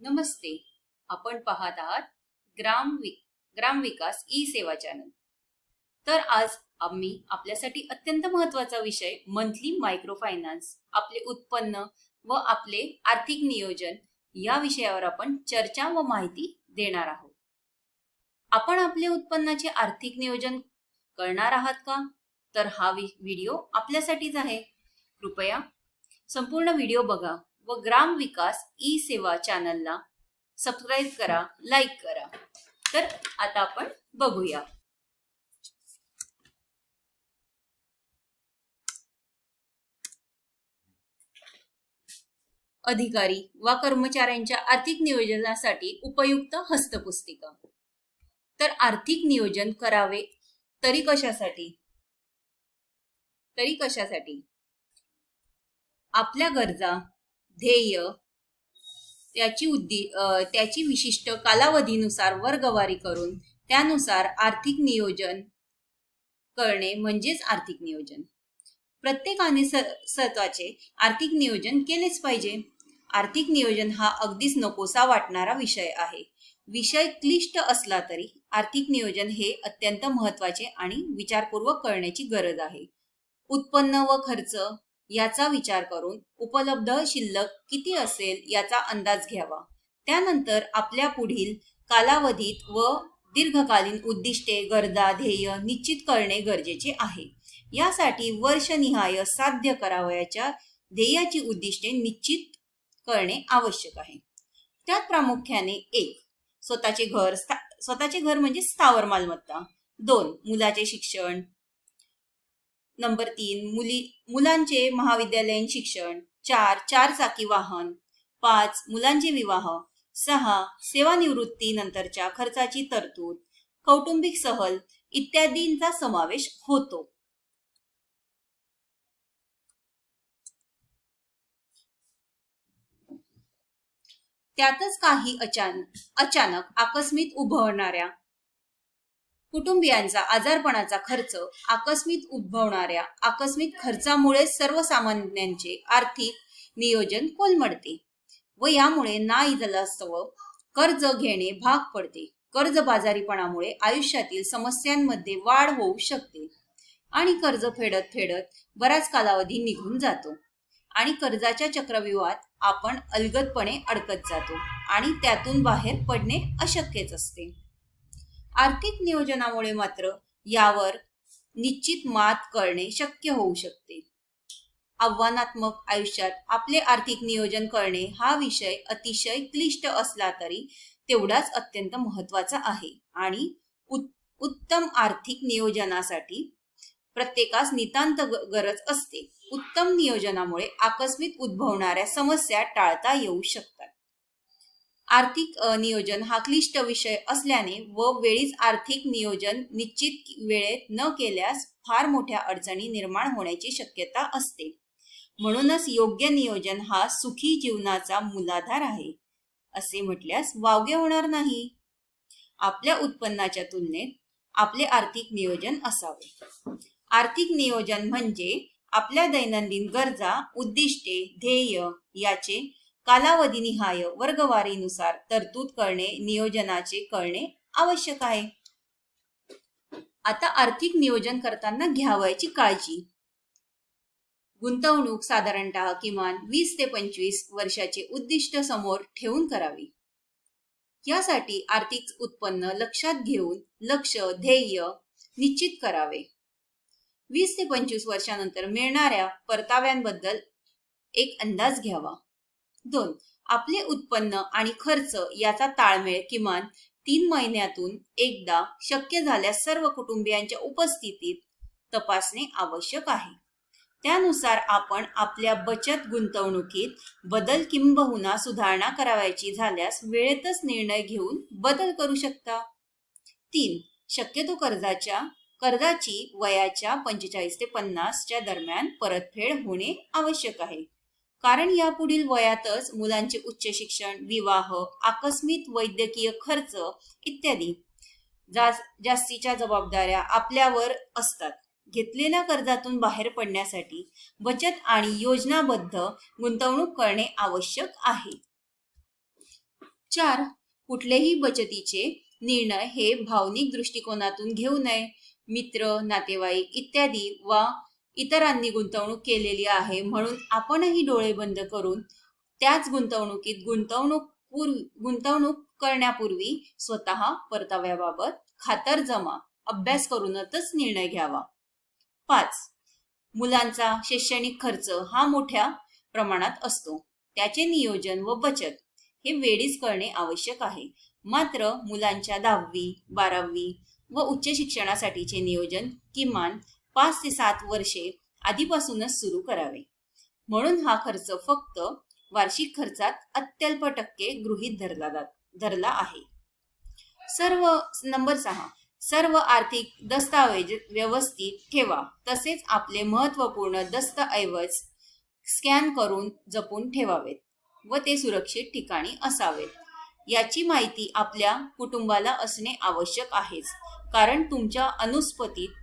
नमस्ते. आपण पाहत आहात ग्राम वि ग्राम विकास ई सेवा चॅनल. तर आज आम्ही आपल्यासाठी अत्यंत महत्त्वाचा विषय मंथली मायक्रो फायनान्स आपले उत्पन्न व आपले आर्थिक नियोजन या विषयावर आपण चर्चा व माहिती देणार आहोत. आपण आपले उत्पन्नाचे आर्थिक नियोजन करणार आहात का? तर हा व्हिडिओ आपल्यासाठीच आहे. कृपया संपूर्ण व्हिडिओ बघा. व ग्राम विकास ई सेवा चॅनलला सबस्क्राईब करा लाईक करा. तर आता आपण बघूया. अधिकारी वा कर्मचाऱ्यांच्या आर्थिक नियोजनासाठी उपयुक्त हस्तपुस्तिका. तर आर्थिक नियोजन करावे तरी कशासाठी? तरी कशासाठी? आपल्या गरजा ध्येय त्याची उद्दी त्याची विशिष्ट कालावधीनुसार वर्गवारी करून त्यानुसार आर्थिक नियोजन करणे म्हणजेच आर्थिक नियोजन. प्रत्येकाने स- स्वतःचे आर्थिक नियोजन केलेच पाहिजे. आर्थिक नियोजन हा अगदीच नकोसा वाटणारा विषय आहे. विषय क्लिष्ट असला तरी आर्थिक नियोजन हे अत्यंत महत्त्वाचे आणि विचारपूर्वक करण्याची गरज आहे. उत्पन्न व खर्च याचा विचार करून उपलब्ध शिल्लक किती असेल याचा अंदाज घ्यावा. त्यानंतर आपल्या पुढील कालावधीत व दीर्घकालीन उद्दिष्टे गरजा ध्येय निश्चित करणे गरजेचे आहे. यासाठी वर्षनिहाय साध्य करावयाच्या ध्येयाची उद्दिष्टे निश्चित करणे आवश्यक आहे. त्यात प्रामुख्याने एक स्वतःचे घर स्था- स्वतःचे घर म्हणजे स्थावर मालमत्ता. दोन मुलाचे शिक्षण. नंबर तीन मुली मुलांचे महाविद्यालयीन शिक्षण. चार चार चाकी वाहन. पाच मुलांचे विवाह. सहा सेवानिवृत्ती नंतरच्या खर्चाची तरतूद. कौटुंबिक सहल इत्यादींचा समावेश होतो. त्यातच काही अचानक अचानक आकस्मित उभवणाऱ्या कुटुंबियांचा आजारपणाचा खर्च आकस्मित उद्भवणाऱ्या आकस्मिक खर्चामुळे सर्वसामान्यांचे आर्थिक नियोजन कोलमडते व यामुळे नाईलाजास्तव कर्ज घेणे भाग पडते. कर्जबाजारीपणामुळे आयुष्यातील समस्यांमध्ये वाढ होऊ शकते आणि कर्ज फेडत फेडत बराच कालावधी निघून जातो आणि कर्जाच्या चक्रव्यूहात आपण अलगदपणे अडकत जातो आणि त्यातून बाहेर पडणे अशक्यच असते. आर्थिक नियोजनामुळे मात्र यावर निश्चित मात करणे शक्य होऊ शकते. आव्हानात्मक आयुष्यात आपले आर्थिक नियोजन करणे हा विषय अतिशय क्लिष्ट असला तरी तेवढाच अत्यंत महत्त्वाचा आहे आणि उत्तम आर्थिक नियोजनासाठी प्रत्येकास नितांत गरज असते. उत्तम नियोजनामुळे आकस्मित उद्भवणाऱ्या समस्या टाळता येऊ शकतात. आर्थिक नियोजन हा क्लिष्ट विषय असल्याने व वेळीच आर्थिक नियोजन निश्चित वेळेत न केल्यास फार मोठ्या अडचणी निर्माण होण्याची शक्यता असते. म्हणूनच योग्य नियोजन हा सुखी जीवनाचा मूलाधार आहे असे म्हटल्यास वावगे होणार नाही. आपल्या उत्पन्नाच्या तुलनेत आपले आर्थिक नियोजन असावे. आर्थिक नियोजन म्हणजे आपल्या दैनंदिन गरजा उद्दिष्टे ध्येय याचे कालावधीनिहाय वर्गवारीनुसार तरतूद करणे नियोजनाचे करणे आवश्यक आहे. आता आर्थिक नियोजन करताना घ्यावयाची काळजी. गुंतवणूक साधारणतः किमान वीस ते पंचवीस वर्षाचे उद्दिष्ट समोर ठेवून करावी. यासाठी आर्थिक उत्पन्न लक्षात घेऊन लक्ष ध्येय निश्चित करावे. वीस ते पंचवीस वर्षानंतर मिळणाऱ्या परताव्यांबद्दल एक अंदाज घ्यावा. दोन. आपले उत्पन्न आणि खर्च याचा ताळमेळ किमान तीन महिन्यातून एकदा शक्य झाल्यास सर्व कुटुंबियांच्या उपस्थितीत तपासणे आवश्यक आहे. त्यानुसार आपण आपल्या बचत गुंतवणुकीत बदल किंबहुना सुधारणा करावयाची झाल्यास वेळेतच निर्णय घेऊन बदल करू शकता. तीन. शक्यतो कर्जाच्या कर्जाची वयाच्या पंचेचाळीस ते पन्नासच्या दरम्यान परतफेड होणे आवश्यक आहे. कारण यापुढील वयातच मुलांचे उच्च शिक्षण विवाह आकस्मित वैद्यकीय खर्च इत्यादी जास्तीच्या जबाबदाऱ्या आपल्यावर असतात. घेतलेल्या कर्जातून बाहेर पडण्यासाठी बचत आणि योजनाबद्ध गुंतवणूक करणे आवश्यक आहे. चार कुठलेही बचतीचे निर्णय हे भावनिक दृष्टिकोनातून घेऊ नये. मित्र नातेवाईक इत्यादी वा इतरांनी गुंतवणूक केलेली आहे. म्हणून आपणही डोळे बंद करून त्याच गुंतवणुकीत गुंतवणूक गुंतवणूक करण्यापूर्वी स्वतः परताव्याबाबत खातरजमा अभ्यास करूनच निर्णय घ्यावा. पाच मुलांचा शैक्षणिक खर्च हा मोठ्या प्रमाणात असतो. त्याचे नियोजन व बचत हे वेळीच करणे आवश्यक आहे. मात्र मुलांच्या दहावी बारावी व उच्च शिक्षणासाठीचे नियोजन किमान पाच ते सात वर्षे आधीपासूनच सुरू करावे. म्हणून हा खर्च फक्त वार्षिक खर्चात अत्यल्प टक्के गृहीत धरला धरला आहे. सर्व नंबर सहा सर्व आर्थिक दस्तावेज व्यवस्थित ठेवा. तसेच आपले महत्त्वपूर्ण दस्तऐवज स्कॅन करून जपून ठेवावेत व ते सुरक्षित ठिकाणी असावेत. याची माहिती आपल्या कुटुंबाला असणे आवश्यक आहेच कारण तुमच्या अनुस्पतीत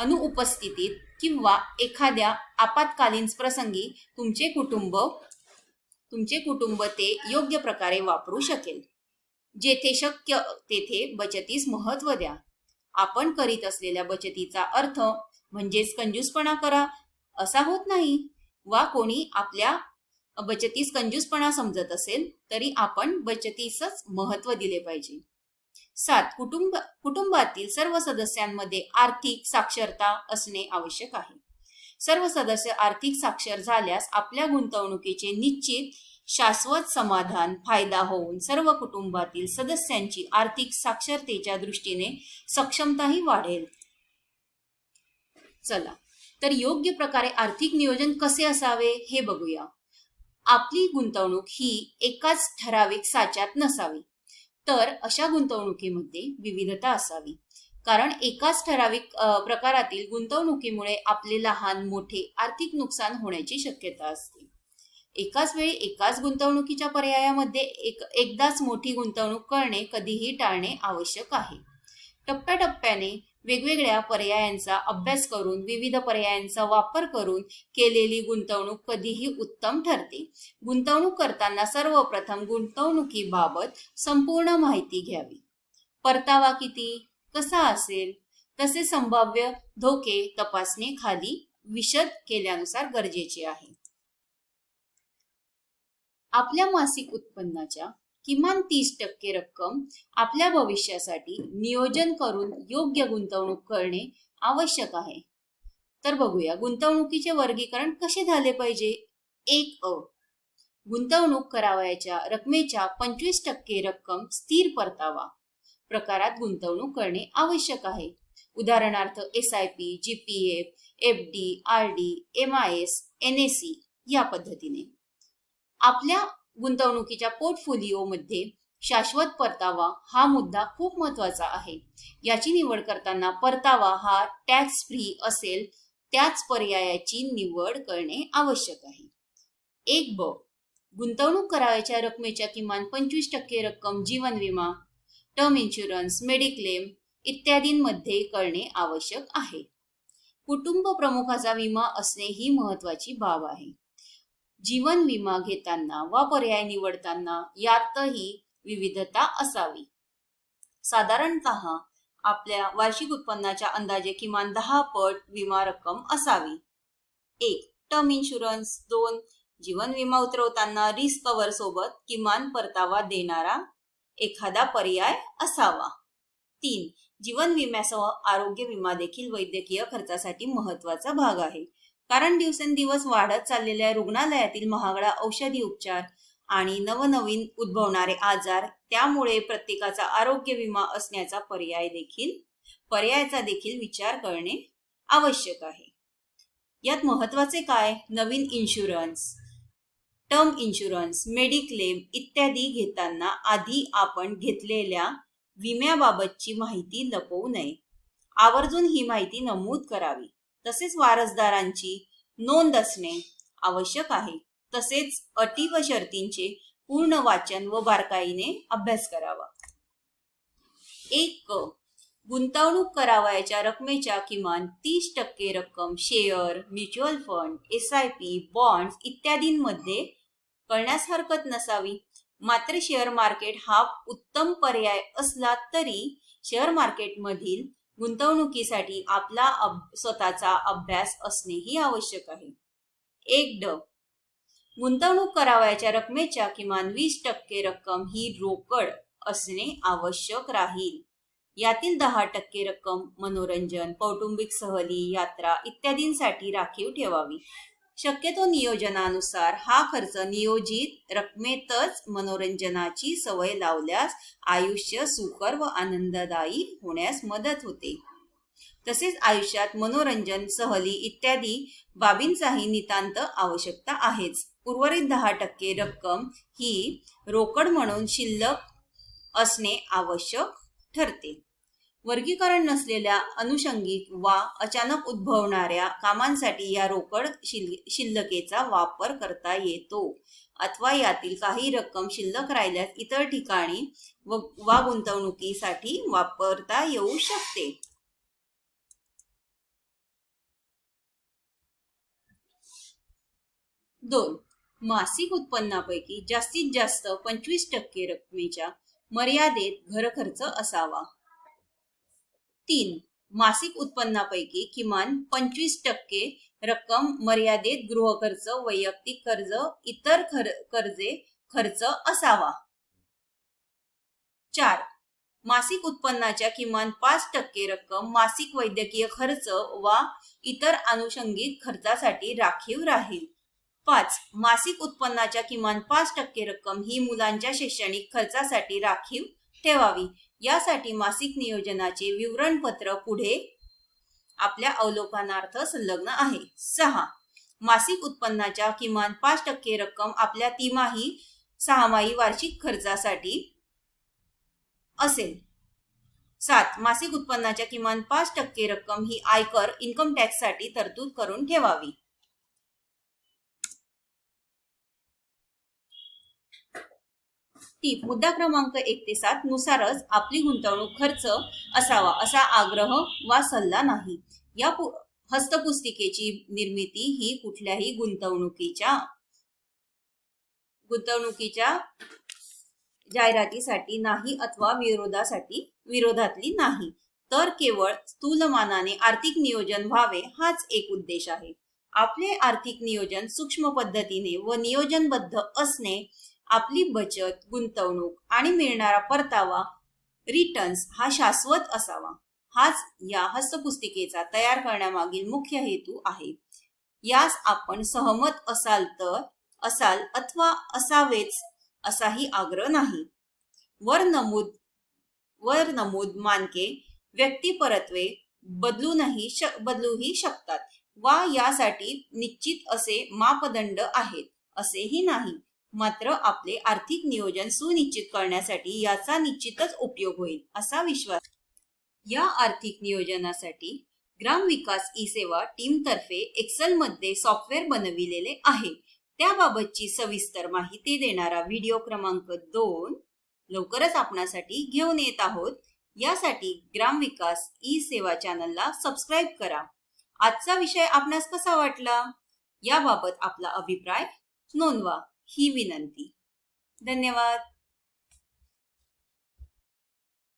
अनुपस्थितीत किंवा एखाद्या आपत्कालीन प्रसंगी तुमचे कुटुंब तुमचे कुटुंब ते योग्य प्रकारे वापरू शकेल. जेथे शक्य तेथे बचतीस महत्त्व द्या. आपण करीत असलेल्या बचतीचा अर्थ म्हणजेच कंजूसपणा करा. असा होत नाही. वा कोणी आपल्या बचतीस कंजूसपणा समजत असेल तरी आपण बचतीसच महत्त्व दिले पाहिजे. सात कुटुंब कुटुंबातील सर्व सदस्यांमध्ये आर्थिक साक्षरता असणे आवश्यक आहे. सर्व सदस्य आर्थिक साक्षर झाल्यास आपल्या गुंतवणुकीचे निश्चित शाश्वत समाधान फायदा होऊन सर्व कुटुंबातील सदस्यांची आर्थिक साक्षरतेच्या दृष्टीने सक्षमताही वाढेल. चला तर योग्य प्रकारे आर्थिक नियोजन कसे असावे हे बघूया. आपली गुंतवणूक ही एकाच ठराविक साच्यात नसावी. तर अशा गुंतवणुकीमध्ये विविधता असावी. कारण एकाच ठराविक प्रकारातील गुंतवणुकीमुळे आपले लहान मोठे आर्थिक नुकसान होण्याची शक्यता असते. एकाच वेळी एकाच गुंतवणुकीच्या पर्यायामध्ये एक एकदाच मोठी गुंतवणूक करणे कधीही टाळणे आवश्यक आहे. टप्प्याटप्प्याने वेगवेगळ्या पर्यायांचा अभ्यास करून विविध पर्यायांचा वापर करून केलेली गुंतवणूक कधीही उत्तम ठरते. गुंतवणूक करताना सर्वप्रथम गुंतवणुकीबाबत संपूर्ण माहिती घ्यावी. परतावा किती? कसा असेल? तसे संभाव्य धोके तपासणे खाली विशद केल्यानुसार गरजेचे आहे? आपल्या मासिक उत्पन्नाच्या किमान तीस टक्के रक्कम आपल्या भविष्यासाठी नियोजन करून योग्य गुंतवणूक करणे आवश्यक आहे. तर बघूया गुंतवणुकीचे वर्गीकरण कसे झाले पाहिजे? एक अ. गुंतवणूक करावयाच्या रकमेच्या पंचवीस टक्के रक्कम स्थिर परतावा. प्रकारात गुंतवणूक करणे आवश्यक आहे. उदाहरणार्थ S I P G P F F D R D M I S N S C या पद्धतीने. आपल्या गुंतवणुकीच्या पोर्टफोलिओमध्ये शाश्वत परतावा हा मुद्दा खूप महत्त्वाचा आहे. याची निवड करताना परतावा हा टॅक्स फ्री असेल त्याच पर्यायाची निवड करणे आवश्यक आहे. एक ब गुंतवणूक करावयाच्या रकमेच्या किमान पंचवीस टक्के रक्कम जीवन विमा टर्म इन्शुरन्स मेडिक्लेम इत्यादींमध्ये करणे आवश्यक आहे. कुटुंब प्रमुखाचा विमा असणे ही महत्वाची बाब आहे. जीवन विमा घेताना वा पर्याय निवडताना यातही विविधता असावी. साधारणत आपल्या वार्षिक उत्पन्नाच्या अंदाजे किमान दहा पट विमा रक्कम असावी. एक टर्म इन्शुरन्स. दोन जीवन विमा उतरवताना रिस्क कव्हर सोबत किमान परतावा देणारा एखादा पर्याय असावा. तीन जीवन विम्यासह आरोग्य विमा देखील वैद्यकीय खर्चासाठी महत्त्वाचा भाग आहे. कारण दिवसेंदिवस वाढत चाललेल्या रुग्णालयातील महागडा औषधी उपचार आणि नवनवीन उद्भवणारे आजार त्यामुळे प्रत्येकाचा आरोग्य विमा असण्याचा पर्याय देखील पर्यायाचा देखील विचार करणे आवश्यक आहे. यात महत्त्वाचे काय? नवीन इन्शुरन्स टर्म इन्शुरन्स मेडिक्लेम इत्यादी घेताना आधी आपण घेतलेल्या विम्याबाबतची माहिती लपवू नये. आवर्जून ही माहिती नमूद करावी. तसेच वारसदारांची नोंद असणे आवश्यक आहे. तसेच अटी व शर्तींचे पूर्ण वाचन व बारकाईने अभ्यास करावा. एक क गुंतवणूक करावयाच्या रकमेच्या किमान तीस टक्के रक्कम share mutual fund S I P bonds इत्यादींमध्ये करण्यास हरकत नसावी. मात्र शेअर मार्केट हा उत्तम पर्याय असला तरी शेअर मार्केटमधील गुंतवणुकीसाठी आपला अब- स्वतःचा अभ्यास असणेही आवश्यक आहे. एक ड गुंतवणूक करावयाच्या रकमेच्या किमान वीस टक्के रक्कम ही रोकड असणे आवश्यक राहील. यातील दहा टक्के रक्कम मनोरंजन कौटुंबिक सहली यात्रा इत्यादींसाठी राखीव ठेवावी. शक्यतो नियोजनानुसार हा खर्च नियोजित रकमेतच मनोरंजनाची सवय लावल्यास आयुष्य सुकर व आनंददायी होण्यास मदत होते. तसेच आयुष्यात मनोरंजन सहली इत्यादी बाबींचाही नितांत आवश्यकता आहेच. उर्वरित दहा टक्के रक्कम ही रोकड म्हणून शिल्लक असणे आवश्यक ठरते. वर्गीकरण नसलेल्या अनुषंगिक वा अचानक उद्भवणाऱ्या कामांसाठी या रोकड शिल- शिल्लकेचा वापर करता येतो. अथवा यातील काही रक्कम शिल्लक राहिल्यास इतर ठिकाणी व वा गुंतवणुकीसाठी वापरता येऊ शकते. दोन. मासिक उत्पन्नापैकी जास्तीत जास्त पंचवीस टक्के रकमेच्या मर्यादेत घरखर्च असावा. तीन. मासिक उत्पन्नापैकी किमान पंचवीस टक्के रक्कम मर्यादित गृहखर्च वैयक्तिक कर्ज इतर खर कर्जे खर्च असावा. चार. मासिक उत्पन्नाच्या किमान पाच टक्के रक्कम मासिक वैद्यकीय खर्च वा इतर अनुषंगिक खर्चासाठी राखीव राहील. पाच. मासिक उत्पन्नाच्या किमान पाच टक्के रक्कम ही मुलांच्या शैक्षणिक खर्चासाठी राखीव ठेवावी. यासाठी मासिक नियोजनाचे विवरणपत्र पुढे आपल्या अवलोकनार्थ संलग्न आहे. सहा. मासिक उत्पन्नाच्या किमान पाच टक्के रक्कम आपल्या तिमाही सहामाही वार्षिक खर्चासाठी असेल. सात. मासिक उत्पन्नाच्या किमान पाच टक्के रक्कम ही आयकर इन्कम टॅक्ससाठी तरतूद करून ठेवावी. ती मुद्दा क्रमांक एक ते सात नुसारच आपली गुंतवणूक खर्च असावा असा आग्रह वा सल्ला नाही. या हस्तपुस्तिकेची निर्मिती ही कुठल्याही गुंतवणुकीच्या गुंतवणुकीच्या जाहिरातीसाठी नाही अथवा विरोधासाठी विरोधातली नाही. तर केवळ स्थूलमानाने आर्थिक नियोजन व्हावे हाच एक उद्देश आहे. आपले आर्थिक नियोजन सूक्ष्म पद्धतीने व नियोजनबद्ध असणे आपली बचत गुंतवणूक आणि मिळणारा परतावा रिटर्न्स हा शाश्वत असावा. हाच या हस्तपुस्तिकेचा तयार करण्यामागील मुख्य हेतू आहे. यास आपण सहमत असाल तर असाल अथवा असावेच असाही आग्रह नाही. वर नमूद वर नमूद मानके व्यक्तिपरत्वे बदलूनही श बदलूही शकतात वा यासाठी निश्चित असे मापदंड आहेत असेही नाही. मात्र आपले आर्थिक नियोजन सुनिश्चित करण्यासाठी याचा निश्चितच उपयोग होईल असा विश्वास. या आर्थिक नियोजनासाठी ग्राम विकास ई सेवा टीम तर्फे एक्सेल मध्ये सॉफ्टवेअर बनविलेले आहे. त्याबाबतची सविस्तर माहिती देणारा व्हिडिओ क्रमांक दोन लवकरच आपणासाठी घेऊन येत आहोत. यासाठी ग्राम विकास ई सेवा चॅनलला सबस्क्राईब करा. आजचा विषय आपणास कसा वाटला? याबाबत आपला अभिप्राय नोंदवा. ही विनंती. धन्यवाद.